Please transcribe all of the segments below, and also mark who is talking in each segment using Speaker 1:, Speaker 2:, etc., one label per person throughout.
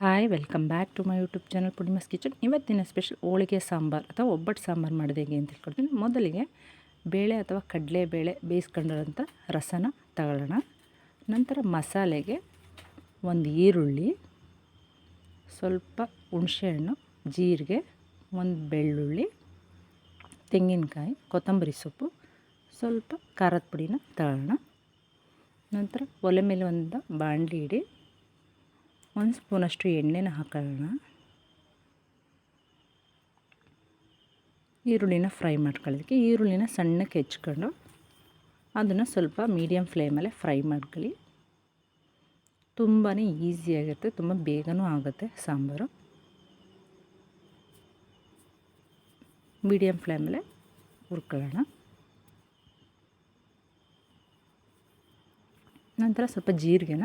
Speaker 1: Hi welcome back to my YouTube channel ಪುಡಿಮಸ್ kitchen ಇವತ್ತಿನ special ಹೋಳಿಗೆ ಸಾಂಬಾರು ಅಥವಾ ಒಬ್ಬಟ್ಟು ಸಾಂಬಾರು ಮಾಡೋದು ಹೇಗೆ ಅಂತ ಹೇಳ್ಕೊಡ್ತೀನಿ ಮೊದಲಿಗೆ ಬೇಳೆ ಅಥವಾ ಕಡಲೆ ಬೇಳೆ ಬೇಯಿಸ್ಕೊಂಡಿರೋಂಥ ರಸನ ತಗೊಳ್ಳೋಣ. ನಂತರ ಮಸಾಲೆಗೆ ಒಂದು ಈರುಳ್ಳಿ, ಸ್ವಲ್ಪ ಹುಣಸೆಹಣ್ಣು, ಜೀರಿಗೆ, ಒಂದು ಬೆಳ್ಳುಳ್ಳಿ, ತೆಂಗಿನಕಾಯಿ, ಕೊತ್ತಂಬರಿ ಸೊಪ್ಪು, ಸ್ವಲ್ಪ ಖಾರದ ಪುಡಿನ ತಗೊಳ್ಳೋಣ. ನಂತರ ಒಲೆ ಮೇಲೆ ಒಂದು ಬಾಣಲಿ ಇಡಿ. ಒಂದು ಸ್ಪೂನಷ್ಟು ಎಣ್ಣೆನ ಹಾಕೋಣ ಈರುಳ್ಳಿನ ಫ್ರೈ ಮಾಡ್ಕೊಳ್ಳೋದಕ್ಕೆ ಈರುಳ್ಳಿನ ಸಣ್ಣಕ್ಕೆ ಹೆಚ್ಕೊಂಡು ಅದನ್ನು ಸ್ವಲ್ಪ ಮೀಡಿಯಮ್ ಫ್ಲೇಮಲ್ಲೇ ಫ್ರೈ ಮಾಡ್ಕೊಳ್ಳಿ. ತುಂಬಾ ಈಸಿಯಾಗಿರುತ್ತೆ ತುಂಬ ಬೇಗನೂ ಆಗುತ್ತೆ ಸಾಂಬಾರು. ಮೀಡಿಯಮ್ ಫ್ಲೇಮಲ್ಲೇ ಹುರ್ಕೊಳ್ಳೋಣ. ನಂತರ ಸ್ವಲ್ಪ ಜೀರಿಗೆನ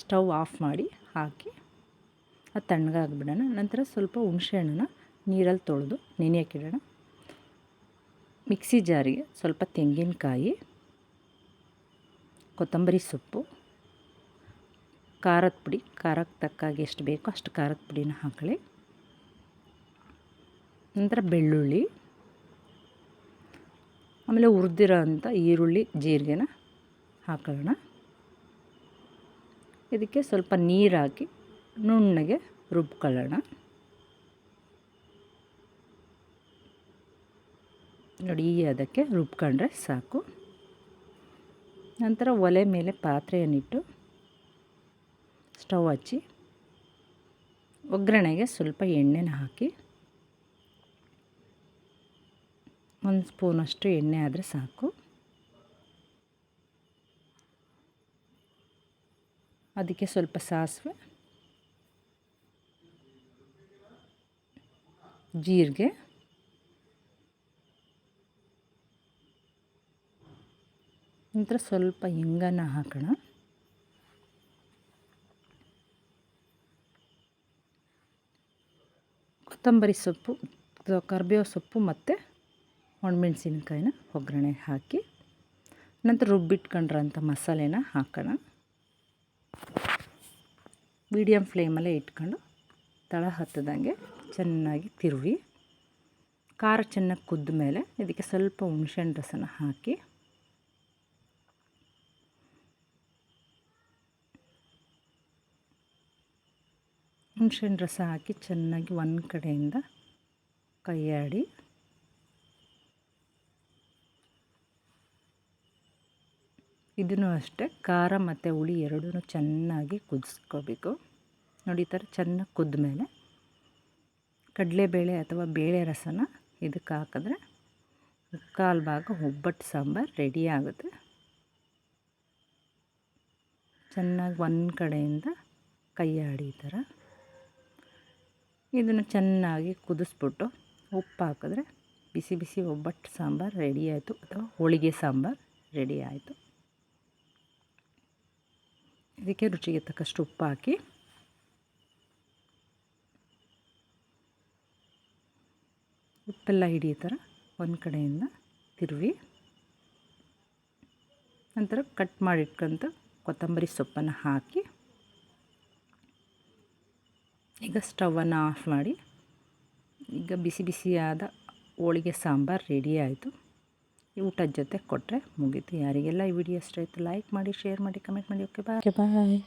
Speaker 1: ಸ್ಟವ್ ಆಫ್ ಮಾಡಿ ಹಾಕಿ, ಅದು ತಣ್ಣಗಾಗ್ಬಿಡೋಣ ನಂತರ ಸ್ವಲ್ಪ ಹುಣಸೆ ಹಣ್ಣನ್ನು ನೀರಲ್ಲಿ ತೊಳೆದು ನೆನೆಯೋಕ್ಕಿಡೋಣ ಮಿಕ್ಸಿ ಜಾರಿಗೆ ಸ್ವಲ್ಪ ತೆಂಗಿನಕಾಯಿ, ಕೊತ್ತಂಬರಿ ಸೊಪ್ಪು, ಖಾರದ ಪುಡಿ. ಖಾರಕ್ಕೆ ತಕ್ಕಾಗಿ ಎಷ್ಟು ಬೇಕೋ ಅಷ್ಟು ಖಾರದ ಪುಡಿನ ಹಾಕಳಿ ನಂತರ ಬೆಳ್ಳುಳ್ಳಿ, ಆಮೇಲೆ ಹುರಿದಿರೋ ಅಂಥ ಈರುಳ್ಳಿ, ಜೀರಿಗೆನ ಹಾಕೊಳ್ಳೋಣ. ಇದಕ್ಕೆ ಸ್ವಲ್ಪ ನೀರು ಹಾಕಿ ನುಣ್ಣಗೆ ರುಬ್ಕೊಳ್ಳೋಣ. ನೋಡಿ ಅದಕ್ಕೆ ರುಬ್ಕೊಂಡ್ರೆ ಸಾಕು. ನಂತರ ಒಲೆ ಮೇಲೆ ಪಾತ್ರೆಯನ್ನಿಟ್ಟು ಸ್ಟವ್ ಹಚ್ಚಿ ಒಗ್ಗರಣೆಗೆ ಸ್ವಲ್ಪ ಎಣ್ಣೆನ ಹಾಕಿ ಒಂದು ಸ್ಪೂನಷ್ಟು ಎಣ್ಣೆ ಆದರೆ ಸಾಕು. ಅದಕ್ಕೆ ಸ್ವಲ್ಪ ಸಾಸಿವೆ, ಜೀರಿಗೆ, ನಂತರ ಸ್ವಲ್ಪ ಹೆಂಗನ ಹಾಕೋಣ. ಕೊತ್ತಂಬರಿ ಸೊಪ್ಪು ಕರಿಬೇವು ಸೊಪ್ಪು ಮತ್ತು ಒಣಮೆಣಸಿನ್ಕಾಯಿನ ಒಗ್ಗರಣೆ ಹಾಕಿ, ನಂತರ ರುಬ್ಬಿಟ್ಕೊಂಡ್ರಂಥ ಮಸಾಲೆನ ಹಾಕೋಣ. ಮೀಡಿಯಮ್ ಫ್ಲೇಮಲ್ಲೇ ಇಟ್ಕೊಂಡು ತಳ ಹತ್ತದಂಗೆ ಚೆನ್ನಾಗಿ ತಿರುವಿ. ಖಾರ ಚೆನ್ನಾಗಿ ಕುದ್ದ ಮೇಲೆ ಇದಕ್ಕೆ ಸ್ವಲ್ಪ ಹುಣ್ಸೆಹಣ್ಣು ರಸನ ಹಾಕಿ. ಹುಣ್ಸೆಹಣ್ಣು ರಸ ಹಾಕಿ ಚೆನ್ನಾಗಿ ಒಂದು ಕಡೆಯಿಂದ ಕೈಯಾಡಿ ಇದನ್ನು ಅಷ್ಟೇ, ಖಾರ ಮತ್ತು ಹುಳಿ ಎರಡೂ ಚೆನ್ನಾಗಿ ಕುದಿಸ್ಕೋಬೇಕು. ನೋಡಿ ಈ ಥರ ಚೆನ್ನಾಗಿ ಕುದ್ದ ಮೇಲೆ ಕಡಲೆಬೇಳೆ ಅಥವಾ ಬೇಳೆ ರಸನ ಇದಕ್ಕೆ ಹಾಕಿದ್ರೆ ಮುಕ್ಕಾಲು ಭಾಗ ಒಬ್ಬಟ್ಟು ಸಾಂಬಾರು ರೆಡಿ ಆಗುತ್ತೆ. ಚೆನ್ನಾಗಿ ಒಂದು ಕಡೆಯಿಂದ ಕೈಯಾಡಿ ಈ ಥರ ಇದನ್ನು ಚೆನ್ನಾಗಿ ಕುದಿಸ್ಬಿಟ್ಟು ಉಪ್ಪು ಹಾಕಿದ್ರೆ ಬಿಸಿ ಬಿಸಿ ಒಬ್ಬಟ್ಟು ಸಾಂಬಾರು ರೆಡಿ ಆಯಿತು ಅಥವಾ ಹೋಳಿಗೆ ಸಾಂಬಾರು ರೆಡಿ ಆಯಿತು. ಇದಕ್ಕೆ ರುಚಿಗೆ ತಕ್ಕಷ್ಟು ಉಪ್ಪು ಹಾಕಿ ಉಪ್ಪೆಲ್ಲ ಹಿಡಿಯೋ ಥರ ಒಂದು ಕಡೆಯಿಂದ ತಿರುವಿ. ನಂತರ ಕಟ್ ಮಾಡಿಟ್ಕೊಂತ ಕೊತ್ತಂಬರಿ ಸೊಪ್ಪನ್ನು ಹಾಕಿ. ಈಗ ಸ್ಟವನ್ನು ಆಫ್ ಮಾಡಿ. ಈಗ ಬಿಸಿ ಬಿಸಿಯಾದ ಹೋಳಿಗೆ ಸಾಂಬಾರು ರೆಡಿ ಆಯಿತು. ಊಟದ ಜೊತೆ ಕೊಟ್ಟರೆ ಮುಗೀತು. ಯಾರಿಗೆಲ್ಲ ಈ ವಿಡಿಯೋ ಇಷ್ಟ ಆಯಿತು ಲೈಕ್ ಮಾಡಿ ಶೇರ್ ಮಾಡಿ ಕಮೆಂಟ್ ಮಾಡಿ ಓಕೆ ಬಾಯ್ ಬಾಯ್